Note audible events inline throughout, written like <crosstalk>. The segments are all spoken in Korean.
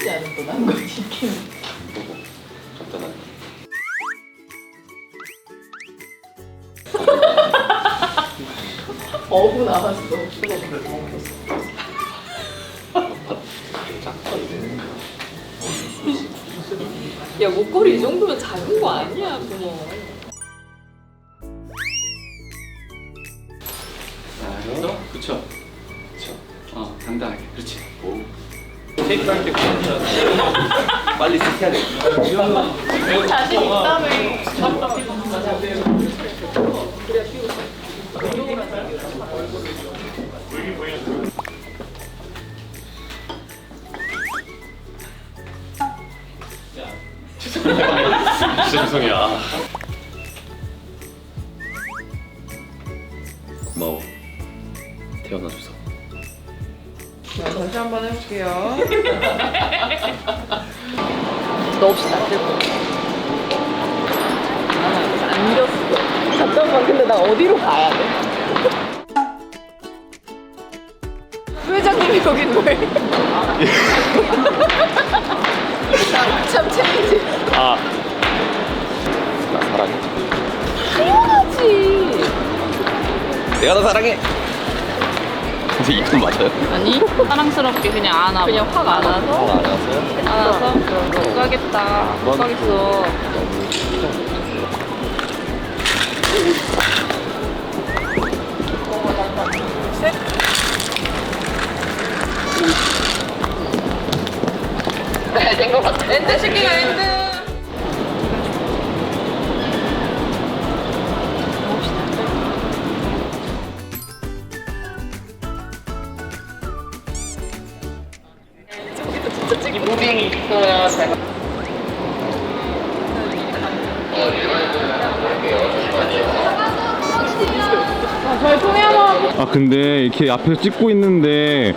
쉽지 않은 또 난거 시키는. 간단하게. 어부 나왔어. 야 목걸이 이 정도면 작은 거 아니야 구멍. 아, 그쵸. 그쵸. 어, 당당하게. 그렇지. 오. 케이크 할때 <laughs> 빨리 세팅해야 돼. 자신 있다며. 진짜 죄송해요. 고마워. 태어나줘서. 다시 한 번 해볼게요. 너 없이 안될 거야. 아, 안겼어. 잠깐만, 근데 나 어디로 가야 돼? 회장님이 여긴 왜? <laughs> 나참 챌린지. 아. 나 사랑해. 당연하지. 내가 너 사랑해. 근데 이건 맞아요? 아니 사랑스럽게 그냥 안아. 그냥 확 안아서? 안 왔어요? 안아서 못 가겠다. 못 가겠어. 된것 같아. 엔드 시키가 엔드. 아 근데 이렇게 앞에서 찍고 있는데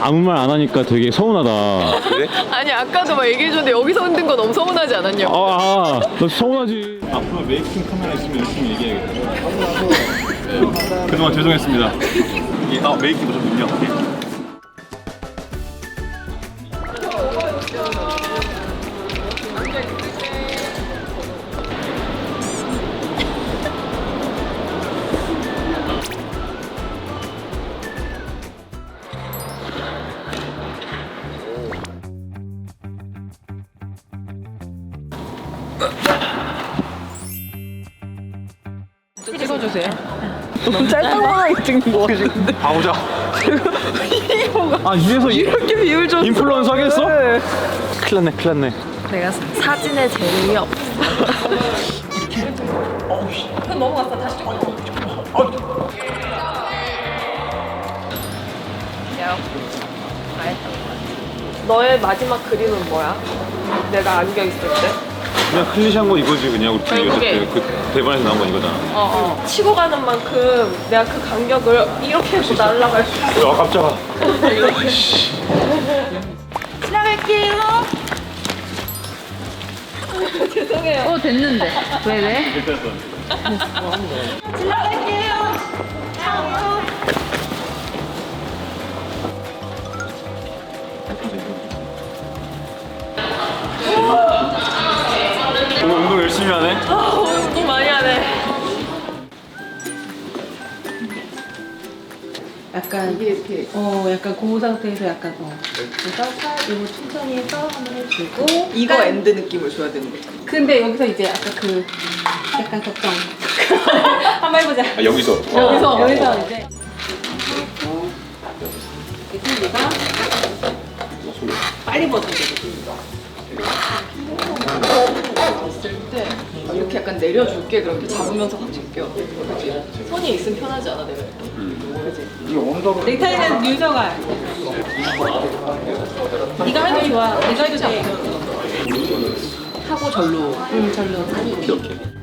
아무 말 안 하니까 되게 서운하다. 그래? 아니 아까도 막 얘기해줬는데 여기서 흔든 거 너무 서운하지 않았냐고. 아, 아, 너 서운하지. 앞으로 메이킹 카메라 있으면 열심히 얘기해야겠다. <laughs> 그동안 죄송했습니다. 아 메이킹 보셨군요. 찍어주세요. 짤방하게 찍는 거 같은데. 가보자. 아 이래서 이렇게 비율 줬어. 인플루언서 하겠어? 큰일 났네, 큰일 났네. 내가 사진에 재미 없어. 너의 마지막 그림은 뭐야? 내가 안겨 있을 때? 그냥 클리시한 거 이거지 그냥 우리 결국에. 그, 그 대본에서 나온 건 이거잖아. 어 어. 치고 가는 만큼 내가 그 간격을 이렇게 해서 날아갈 수 있어. 아 깜짝아. <laughs> 지나갈게요. <laughs> 죄송해요. 어 됐는데. 왜 왜? 오늘 운동 열심히 하네. 아, 운동 많이 하네. 약간 이게 이렇게 어 약간 그 상태에서 약간 어 그래서 살 이거 천천히 해서 한번 해주고. 이거 약간- 엔드 느낌을 줘야 되는 거죠. 근데 여기서 이제 아까 그 약간 걱정. <laughs> 한번 해보자. 아, 여기서. 여기서 여기서 이제. 이렇게 내가 빨리 벗어야 되거든 있 이렇게 약간 내려줄게 그렇게 잡으면서 확 제껴. 그치? 손이 있으면 편하지 않아 내가. 그치? 넥타이는 유서가 네가 해도 좋아 네가 해도 돼 하고 절로. 응 절로 이렇게.